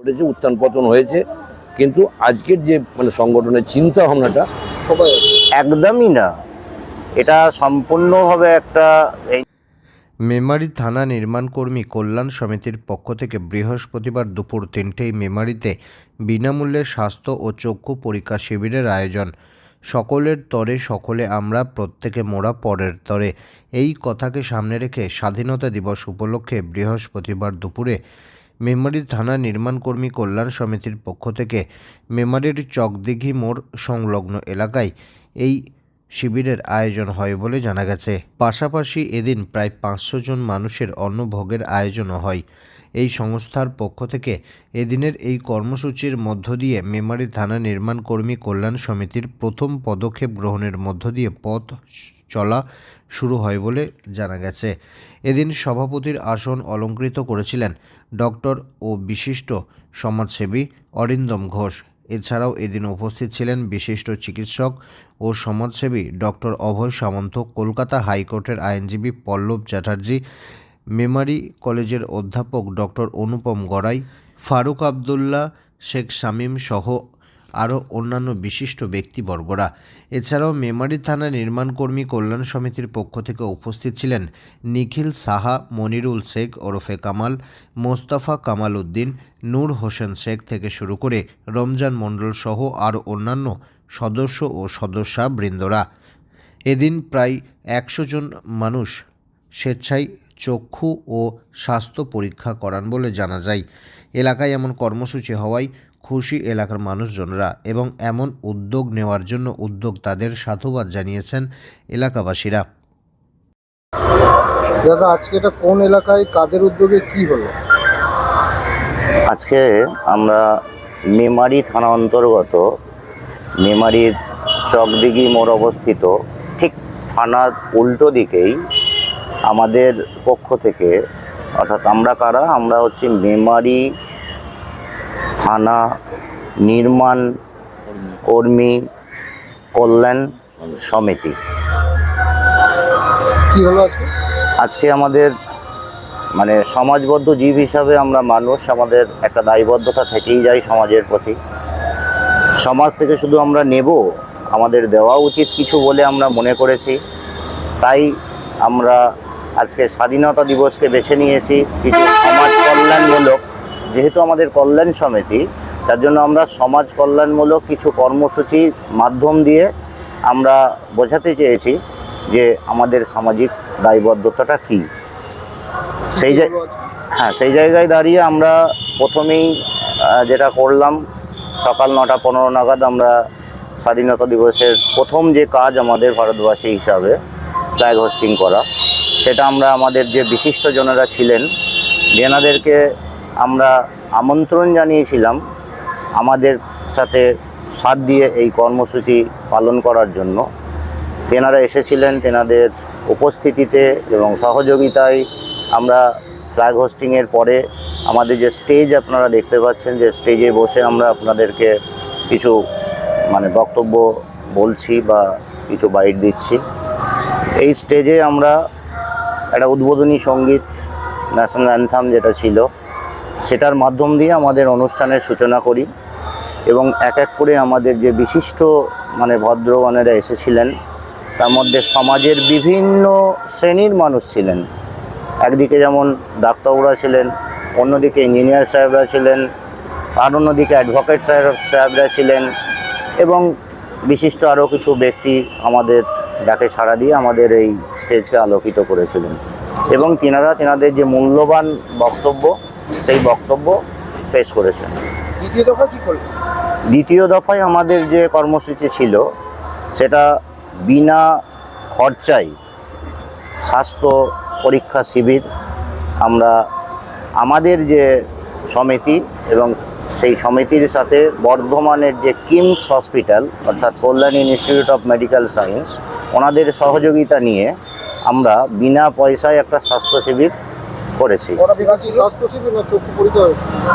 ঘটেছে উত্থান পতন হয়েছে। কিন্তু আজকের যে মানে সংগঠনের চিন্তা ভাবনাটা সবাই একদমই না। এটা সম্পূর্ণভাবে একটা এই মেমারি থানা নির্মাণ কর্মী কল্যাণ সমিতির পক্ষ থেকে বৃহস্পতিবার দুপুর তিনটেই মেমারিতে বিনামূল্যে স্বাস্থ্য ও চক্ষু পরীক্ষা শিবিরের আয়োজন। সকলের তরে সকলে আমরা প্রত্যেকে মোড়া পরের তরে। এই কথাকে সামনে রেখে স্বাধীনতা দিবস উপলক্ষে বৃহস্পতিবার দুপুরে মেমারি থানা নির্মাণ কর্মী কল্যাণ সমিতির পক্ষ থেকে মেমারির চকদিঘি মোড় সংলগ্ন এলাকায় এই শিবিরের আয়োজন হয় বলে জানা গেছে। পাশাপাশি এদিন প্রায় পাঁচশো জন মানুষের অন্নভোগের আয়োজনও হয়। এই সংস্থার পক্ষ থেকে এদিনের এই কর্মসূচির মধ্য দিয়ে মেমারি থানা নির্মাণ কর্মী কল্যাণ সমিতির প্রথম পদক্ষেপ গ্রহণের মধ্য দিয়ে পথ চলা শুরু হয় বলে জানা গেছে। এদিন সভাপতির আসন অলঙ্কৃত করেছিলেন ডক্টর ও বিশিষ্ট সমাজসেবী অরিন্দম ঘোষ। এছাড়াও এদিন উপস্থিত ছিলেন বিশিষ্ট চিকিৎসক ও সমাজসেবী ডক্টর অভয় সামন্ত, কলকাতা হাইকোর্টের আইনজীবী পল্লব চ্যাটার্জি, মেমারি কলেজের অধ্যাপক ডক্টর অনুপম গড়াই, ফারুক আবদুল্লাহ, শেখ শামীম সহ আরও অন্যান্য বিশিষ্ট ব্যক্তিবর্গরা। এছাড়াও মেমারি থানা নির্মাণকর্মী কল্যাণ সমিতির পক্ষ থেকে উপস্থিত ছিলেন নিখিল সাহা, মনিরুল শেখ, ওরফে কামাল, মোস্তফা কামাল উদ্দিন, নূর হোসেন শেখ থেকে শুরু করে রমজান মণ্ডল সহ আরও অন্যান্য সদস্য ও সদস্যা বৃন্দরা এদিন প্রায় একশো জন মানুষ স্বেচ্ছায় চক্ষু ও স্বাস্থ্য পরীক্ষা করান বলে জানা যায়। এলাকায় এমন কর্মসূচি হওয়ায় খুশি এলাকার মানুষজনরা এবং এমন উদ্যোগ নেওয়ার জন্য উদ্যোগ তাদের সাধুবাদ জানিয়েছেন এলাকাবাসীরা। দাদা আজকে এটা কোন এলাকায় কাদের উদ্যোগে কি হলো? আজকে আমরা মেমারি থানা অন্তর্গত মেমারির চকদিঘি মোড় অবস্থিত ঠিক থানার উল্টো দিকেই আমাদের পক্ষ থেকে অর্থাৎ আমরা কারা? আমরা হচ্ছে মেমারি থানা নির্মাণ কর্মী কল্যাণ সমিতি। কি হলো আজকে? আজকে আমাদের মানে সমাজবদ্ধ জীব হিসাবে আমরা মানুষ আমাদের একটা দায়বদ্ধতা থেকেই যায় সমাজের প্রতি। সমাজ থেকে শুধু আমরা নেব আমাদের দেওয়া উচিত কিছু বলে আমরা মনে করেছি। তাই আমরা আজকে স্বাধীনতা দিবসকে বেছে নিয়েছি। কিছু সমাজ কল্যাণমূলক যেহেতু আমাদের কল্যাণ সমিতি, তার জন্য আমরা সমাজ কল্যাণমূলক কিছু কর্মসূচির মাধ্যম দিয়ে আমরা বোঝাতে চেয়েছি যে আমাদের সামাজিক দায়বদ্ধতাটা কী। সেই হ্যাঁ সেই জায়গায় দাঁড়িয়ে আমরা প্রথমেই যেটা করলাম, সকাল নটা পনেরো নাগাদ আমরা স্বাধীনতা দিবসের প্রথম যে কাজ আমাদের ভারতবাসী হিসাবে ফ্ল্যাগ হোস্টিং করা, সেটা আমরা আমাদের যে বিশিষ্টজনেরা ছিলেন, যেনাদেরকে আমরা আমন্ত্রণ জানিয়েছিলাম আমাদের সাথে সাথ দিয়ে এই কর্মসূচি পালন করার জন্য। তেনারা এসেছিলেন, তেনাদের উপস্থিতিতে এবং সহযোগিতায় আমরা ফ্ল্যাগ হোস্টিংয়ের পরে আমাদের যে স্টেজ আপনারা দেখতে পাচ্ছেন, যে স্টেজে বসে আমরা আপনাদেরকে কিছু মানে বক্তব্য বলছি বা কিছু বাইট দিচ্ছি। এই স্টেজে আমরা একটা উদ্বোধনী সংগীত ন্যাশনাল অ্যান্থাম যেটা ছিল সেটার মাধ্যম দিয়ে আমাদের অনুষ্ঠানের সূচনা করি এবং এক এক করে আমাদের যে বিশিষ্ট মানে ভদ্রগণেরা এসেছিলেন, তার মধ্যে সমাজের বিভিন্ন শ্রেণির মানুষ ছিলেন। একদিকে যেমন ডাক্তাররা ছিলেন, অন্যদিকে ইঞ্জিনিয়ার সাহেবরা ছিলেন, আর অন্যদিকে অ্যাডভোকেট সাহেব, সাহেবরা ছিলেন এবং বিশিষ্ট আরও কিছু ব্যক্তি আমাদের ডাকে ছাড়া দিয়ে আমাদের এই স্টেজকে আলোকিত করেছিলেন। এবং তিনারা, তেনাদের যে মূল্যবান বক্তব্য সেই বক্তব্য পেশ করেছেন। দ্বিতীয় দফা কি করল দ্বিতীয় দফায় আমাদের যে কর্মসূচি ছিল সেটা বিনা খরচায় স্বাস্থ্য পরীক্ষা শিবির আমরা আমাদের যে সমিতি এবং সেই সমিতির সাথে বর্ধমানের যে কিমস হসপিটাল অর্থাৎ Kalyan institute of medical science ওনাদের সহযোগিতা নিয়ে আমরা বিনা পয়সায় একটা স্বাস্থ্য শিবির করেছি।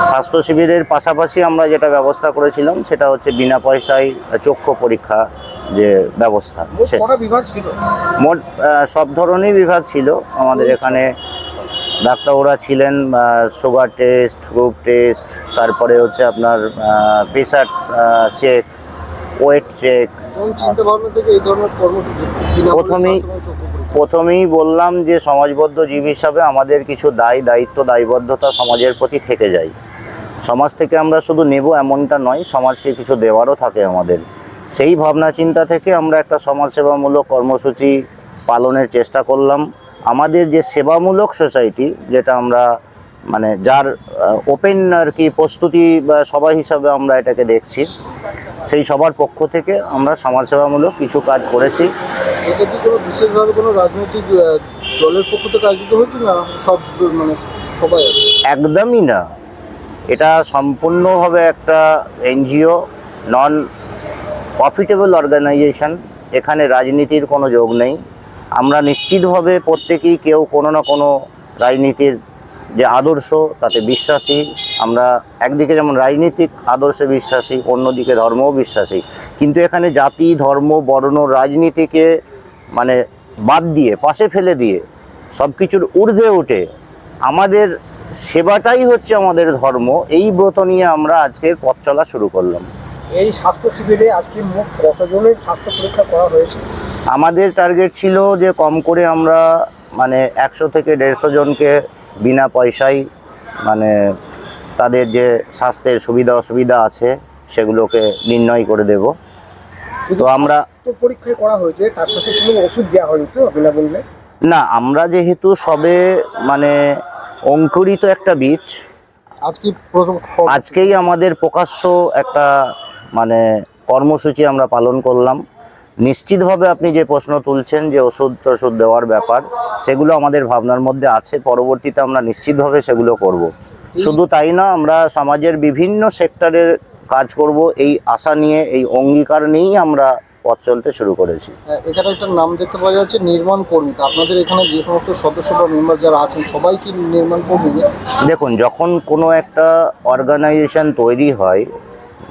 স্বাস্থ্য শিবিরের পাশাপাশি আমরা যেটা ব্যবস্থা করেছিলাম সেটা হচ্ছে বিনা পয়সায় চক্ষু পরীক্ষা যে ব্যবস্থা মোট সব ধরনের বিভাগ ছিল। আমাদের এখানে ডাক্তাররা ছিলেন সুগার টেস্ট গ্রুপ টেস্ট তারপরে হচ্ছে আপনার প্রেশার চেক ওয়েট চেক। প্রথমেই- প্রথমেই বললাম যে সমাজবদ্ধ জীব হিসাবে আমাদের কিছু দায় দায়িত্ব, দায়বদ্ধতা সমাজের প্রতি থেকে যায়। সমাজ থেকে আমরা শুধু নেব এমনটা নয়, সমাজকে কিছু দেওয়ারও থাকে আমাদের। সেই ভাবনা চিন্তা থেকে আমরা একটা সমাজসেবামূলক কর্মসূচি পালনের চেষ্টা করলাম। আমাদের যে সেবামূলক সোসাইটি, যেটা আমরা মানে যার ওপেন আর কি প্রস্তুতি সভা হিসাবে আমরা এটাকে দেখছি সেই সবার পক্ষ থেকে আমরা সমাজসেবামূলক কিছু কাজ করেছি। এটা কি কোনো বিশেষভাবে কোনো রাজনৈতিক দলের পক্ষ থেকে আয়োজিত হয়েছে না সব মানে সবাই একদমই না। এটা সম্পূর্ণভাবে একটা এনজিও নন প্রফিটেবল অর্গানাইজেশন এখানে রাজনীতির কোনো যোগ নেই। আমরা নিশ্চিতভাবে প্রত্যেকেই কেউ কোনো না কোনো রাজনীতির যে আদর্শ তাতে বিশ্বাসী। আমরা একদিকে যেমন রাজনীতিক আদর্শে বিশ্বাসী অন্যদিকে ধর্মও বিশ্বাসী। কিন্তু এখানে জাতি ধর্ম বর্ণ রাজনীতিকে মানে বাদ দিয়ে পাশে ফেলে দিয়ে সব কিছুর ঊর্ধ্বে উঠে আমাদের সেবাটাই হচ্ছে আমাদের ধর্ম এই ব্রত নিয়ে আমরা আজকের পথ চলা শুরু করলাম। এই স্বাস্থ্য শিবিরে আজকে মোট কতজনের স্বাস্থ্য পরীক্ষা করা হয়েছে? আমাদের টার্গেট ছিল যে কম করে আমরা মানে একশো থেকে দেড়শো জনকে বিনা পয়সায় মানে তাদের যে স্বাস্থ্যের সুবিধা অসুবিধা আছে সেগুলোকে নির্ণয় করে দেব। তো আমরা পরীক্ষায় করা হয়েছে তার সাথে কোনো ওষুধ দেওয়া হয়নি তো বিনামূল্যে না আমরা যেহেতু সবে মানে অঙ্কুরিত একটা বীজ আজকে আজকেই আমাদের প্রকাশ্য একটা মানে কর্মসূচি আমরা পালন করলাম। নিশ্চিতভাবে আপনি যে প্রশ্ন তুলছেন যে ওষুধ টষুধ দেওয়ার ব্যাপার সেগুলো আমাদের ভাবনার মধ্যে আছে পরবর্তীতে আমরা নিশ্চিতভাবে সেগুলো করব। শুধু তাই না আমরা সমাজের বিভিন্ন সেক্টরের কাজ করব এই আশা নিয়ে এই অঙ্গীকার নিয়েই আমরা পথ চলতে শুরু করেছি। এখানে একটা নাম দেখতে পাওয়া যাচ্ছে নির্মাণ কর্মী। আপনাদের এখানে যে সমস্ত সদস্য বা মেম্বার যারা আছেন সবাই কি নির্মাণ কর্মী? দেখুন যখন কোনো একটা অর্গানাইজেশন তৈরি হয়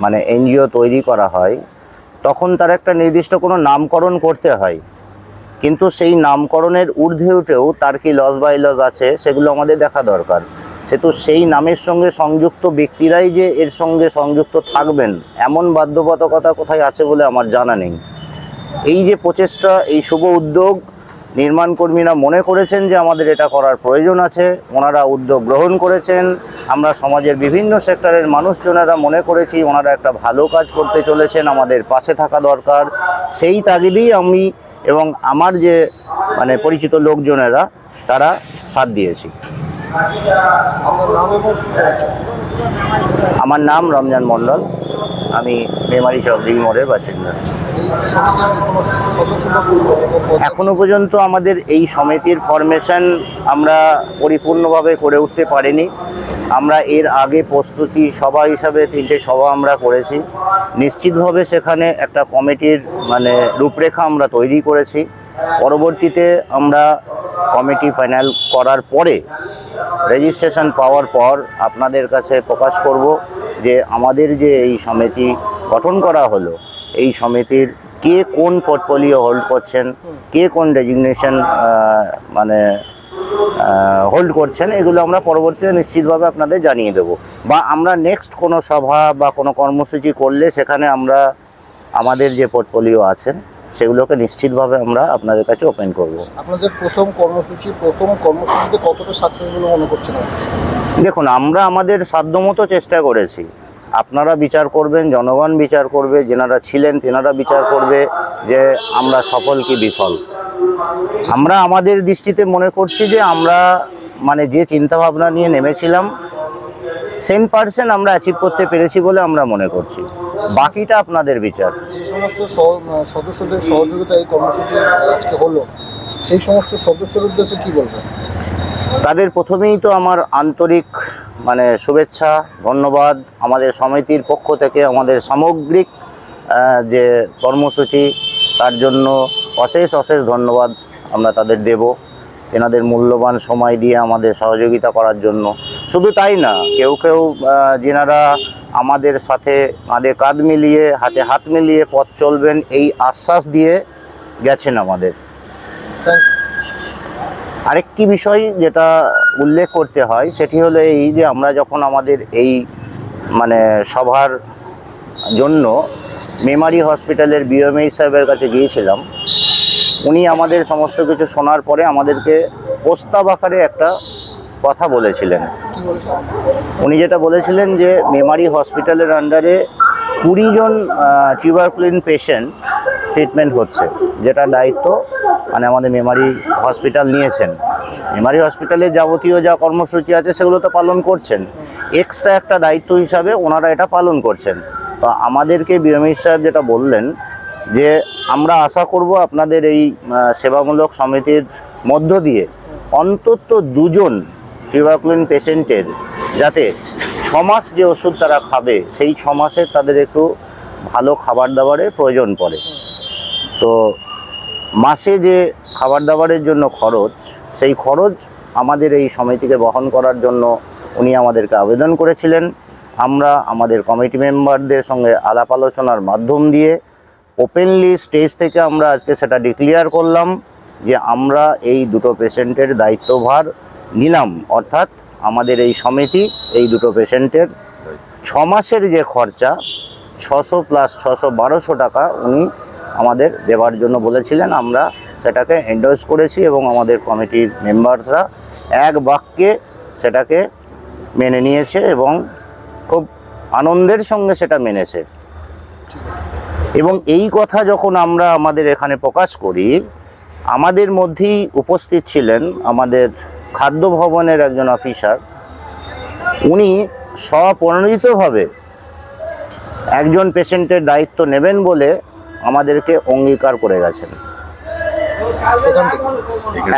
মানে এনজিও তৈরি করা হয় তখন তার একটা নির্দিষ্ট কোনো নামকরণ করতে হয়। কিন্তু সেই নামকরণের ঊর্ধ্বে উঠেও তার কি লস বাই লস আছে, সেগুলো আমাদের দেখা দরকার। সে তো সেই নামের সঙ্গে সংযুক্ত ব্যক্তিরাই যে এর সঙ্গে সংযুক্ত থাকবেন, এমন বাধ্যবাধকতা কোথায় আছে বলে আমার জানা নেই। এই যে প্রচেষ্টা, এই শুভ উদ্যোগ নির্মাণ কর্মীরা মনে করেছেন যে আমাদের এটা করার প্রয়োজন আছে। ওনারা উদ্যোগ গ্রহণ করেছেন। আমরা সমাজের বিভিন্ন সেক্টরের মানুষজনেরা মনে করেছি ওনারা একটা ভালো কাজ করতে চলেছেন, আমাদের পাশে থাকা দরকার। সেই তাগিদেই আমি এবং আমার যে মানে পরিচিত লোকজনেরা, তারা সাথ দিয়েছি। আমার নাম রমজান মণ্ডল। আমি মেমারি চকদিঘি মোড়ের বাসিন্দা। এখনও পর্যন্ত আমাদের এই সমিতির ফরমেশন আমরা পরিপূর্ণভাবে করে উঠতে পারিনি। আমরা এর আগে প্রস্তুতি সভা হিসাবে তিনটে সভা আমরা করেছি। নিশ্চিতভাবে সেখানে একটা কমিটির মানে রূপরেখা আমরা তৈরি করেছি। পরবর্তীতে আমরা কমিটি ফাইনাল করার পরে রেজিস্ট্রেশন পাওয়ার পর আপনাদের কাছে প্রকাশ করব যে আমাদের যে এই সমিতি গঠন করা হলো এই সমিতির কে কোন পোর্টফোলিও হোল্ড করছেন কে কোন ডেজিগনেশন মানে হোল্ড করছেন এগুলো আমরা পরবর্তীতে নিশ্চিতভাবে আপনাদের জানিয়ে দেব। বা আমরা নেক্সট কোনো সভা বা কোনো কর্মসূচি করলে সেখানে আমরা আমাদের যে পোর্টফোলিও আছেন সেগুলোকে নিশ্চিতভাবে আমরা আপনাদের কাছে ওপেন করব। আপনাদের প্রথম কর্মসূচি প্রথম কর্মসূচিতে কতটা সাকসেস বলে মনে করছেন দেখুন আমরা আমাদের সাধ্যমতো চেষ্টা করেছি। আপনারা বিচার করবেন জনগণ বিচার করবে যেনারা ছিলেন তেনারা বিচার করবে যে আমরা সফল কি বিফল। আমরা আমাদের দৃষ্টিতে মনে করছি যে আমরা মানে যে চিন্তাভাবনা নিয়ে নেমেছিলাম সেন পার্সেন্ট আমরা অ্যাচিভ করতে পেরেছি বলে আমরা মনে করছি। বাকিটা আপনাদের বিচার। সমস্ত সদস্যদের সহযোগিতা এই কর্মসূচি আজকে হলো। সেই সমস্ত সদস্যের উদ্দেশ্যে কি বলবেন? তাদের প্রথমেই তো আমার আন্তরিক মানে শুভেচ্ছা, ধন্যবাদ আমাদের সমিতির পক্ষ থেকে, আমাদের সামগ্রিক যে কর্মসূচি, তার জন্য অশেষ অশেষ ধন্যবাদ আমরা তাদের দেব। এনাদের মূল্যবান সময় দিয়ে আমাদের সহযোগিতা করার জন্য। শুধু তাই না, কেউ কেউ যেনারা আমাদের সাথে কাঁধে কাঁধ মিলিয়ে, হাতে হাত মিলিয়ে পথ চলবেন, এই আশ্বাস দিয়ে গেছেন আমাদের। থ্যাংক ইউ আরেকটি বিষয় যেটা উল্লেখ করতে হয়, সেটি হলো এই যে আমরা যখন আমাদের এই মানে সভার জন্য মেমারি হসপিটালের বিএমএই সাহেবের কাছে গিয়েছিলাম, উনি আমাদের সমস্ত কিছু শোনার পরে আমাদেরকে প্রস্তাব আকারে একটা কথা বলেছিলেন। উনি যেটা বলেছিলেন যে, মেমারি হসপিটালের আন্ডারে কুড়ি জন টিউবারকুলিন পেশেন্ট ট্রিটমেন্ট হচ্ছে, যেটা দায়িত্ব মানে আমাদের মেমারি হসপিটাল নিয়েছেন। মেমারি হসপিটালে যাবতীয় যা কর্মসূচি আছে সেগুলো তো পালন করছেন। এক্সট্রা একটা দায়িত্ব হিসাবে ওনারা এটা পালন করছেন। তো আমাদেরকে বিএমই সাহেব যেটা বললেন যে, আমরা আশা করব আপনাদের এই সেবামূলক সমিতির মধ্য দিয়ে অন্তত দুজন টিউবারকুলিন পেশেন্টের যাতে ছমাস যে ওষুধ তারা খাবে, সেই ছ মাসে তাদের একটু ভালো খাবার দাবারের প্রয়োজন পড়ে। তো মাসে যে খাবার দাবারের জন্য খরচ, সেই খরচ আমাদের এই সমিতিকে বহন করার জন্য উনি আমাদেরকে আবেদন করেছিলেন। আমরা আমাদের কমিটি মেম্বারদের সঙ্গে আলাপ আলোচনার মাধ্যম দিয়ে ওপেনলি স্টেজ থেকে আমরা আজকে সেটা ডিক্লিয়ার করলাম যে আমরা এই দুটো পেশেন্টের দায়িত্বভার নিলাম। অর্থাৎ আমাদের এই সমিতি এই দুটো পেশেন্টের ছ মাসের যে খরচা, ছশো প্লাস ছশো বারোশো টাকা উনি আমাদের দেওয়ার জন্য বলেছিলেন, আমরা সেটাকে এন্ডোর্স করেছি এবং আমাদের কমিটির মেম্বার্সরা এক বাক্যে সেটাকে মেনে নিয়েছে এবং খুব আনন্দের সঙ্গে সেটা মেনেছে। এবং এই কথা যখন আমরা আমাদের এখানে প্রকাশ করি, আমাদের মধ্যেই উপস্থিত ছিলেন আমাদের খাদ্য ভবনের একজন অফিসার উনি স্বপ্রণোদিতভাবে একজন পেশেন্টের দায়িত্ব নেবেন বলে আমাদেরকে অঙ্গীকার করে গেছেন।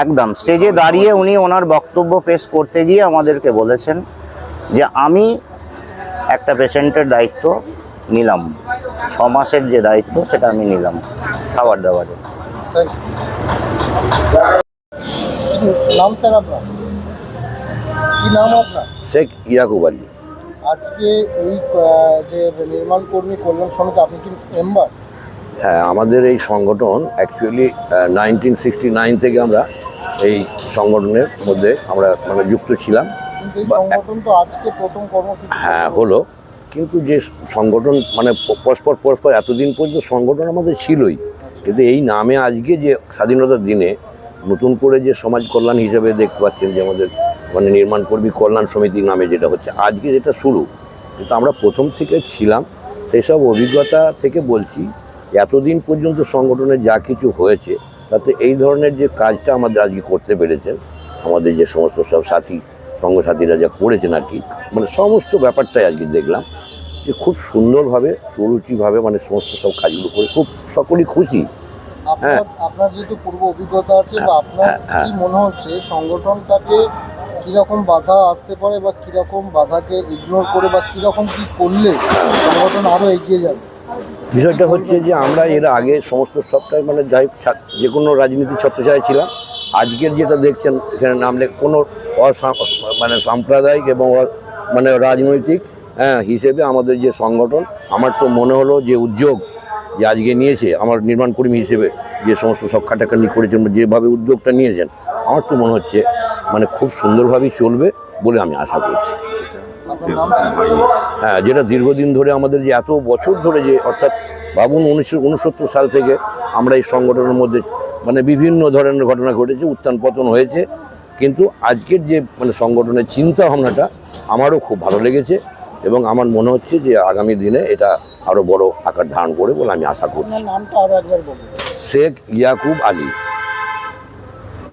একদম। স্টেজে দাঁড়িয়ে উনি ওনার বক্তব্য পেশ করতে গিয়ে আমাদেরকে বলেছেন যে আমি একটা পেশেন্টের দায়িত্ব নিলাম। ছ মাসের যে দায়িত্ব সেটা আমি নিলাম খাবার নাম স্যার আপনার? কি নাম আপনার? শেখ ইয়াকুব আলী। আজকে এই যে নির্মাণ কর্মী কল্যাণ সমিতি আপনি কি মেম্বার হ্যাঁ আমাদের এই সংগঠন অ্যাকচুয়ালি নাইনটিন সিক্সটি নাইন থেকে আমরা এই সংগঠনের মধ্যে আমরা মানে যুক্ত ছিলাম। হ্যাঁ হলো। কিন্তু যে সংগঠন মানে পরস্পর পরস্পর এতদিন পর্যন্ত সংগঠন আমাদের ছিলই। কিন্তু এই নামে আজকে যে স্বাধীনতার দিনে নতুন করে যে সমাজ কল্যাণ হিসেবে দেখতে পাচ্ছেন যে আমাদের মানে নির্মাণ কর্মী কল্যাণ সমিতি নামে যেটা হচ্ছে আজকে যেটা শুরু কিন্তু আমরা প্রথম থেকে ছিলাম। সেই সব অভিজ্ঞতা থেকে বলছি এতদিন পর্যন্ত সংগঠনের যা কিছু হয়েছে তাতে এই ধরনের যে কাজটা আমাদের আজকে করতে পেরেছেন আমাদের যে সমস্ত সব সাথী সঙ্গসাথীরা যা করেছেন আর কি মানে সমস্ত ব্যাপারটাই আজকে দেখলাম যে খুব সুন্দরভাবে সুরুচিভাবে মানে সমস্ত সব কাজগুলো করে খুব সকলেই খুশি। আপনার আপনার যেহেতু পূর্ব অভিজ্ঞতা আছে বা আপনার হ্যাঁ, হ্যাঁ। কি মনে হচ্ছে সংগঠনটাকে কীরকম বাধা আসতে পারে বা কীরকম বাধাকে ইগনোর করে বা কীরকম কি করলে সংগঠন আরও এগিয়ে যাবে? বিষয়টা হচ্ছে যে আমরা এর আগে সমস্ত সবটাই মানে যাই যে কোনো রাজনীতির ছত্রছায় ছিলাম। আজকের যেটা দেখছেন, এখানে নামলে কোনো মানে সাম্প্রদায়িক এবং মানে রাজনৈতিক হ্যাঁ হিসেবে আমাদের যে সংগঠন, আমার তো মনে হলো যে উদ্যোগ যে আজকে নিয়েছে, আমার নির্মাণ কর্মী হিসেবে যে সমস্ত সব খাটাখাটি করেছেন যেভাবে উদ্যোগটা নিয়েছেন, আমার তো মনে হচ্ছে মানে খুব সুন্দরভাবেই চলবে। বলে আমি আশা করছি। হ্যাঁ যেটা দীর্ঘদিন ধরে আমাদের যে এত বছর ধরে যে অর্থাৎ ভাবুন উনিশশো সাল থেকে আমরা এই সংগঠনের মধ্যে মানে বিভিন্ন ধরনের ঘটনা ঘটেছে উত্থান পতন হয়েছে। কিন্তু আজকের যে মানে সংগঠনের চিন্তা ভাবনাটা আমারও খুব ভালো লেগেছে এবং আমার মনে হচ্ছে যে আগামী দিনে এটা আরও বড় আকার ধারণ করে বলে আমি আশা করছি। শেখ ইয়াকুব আলী।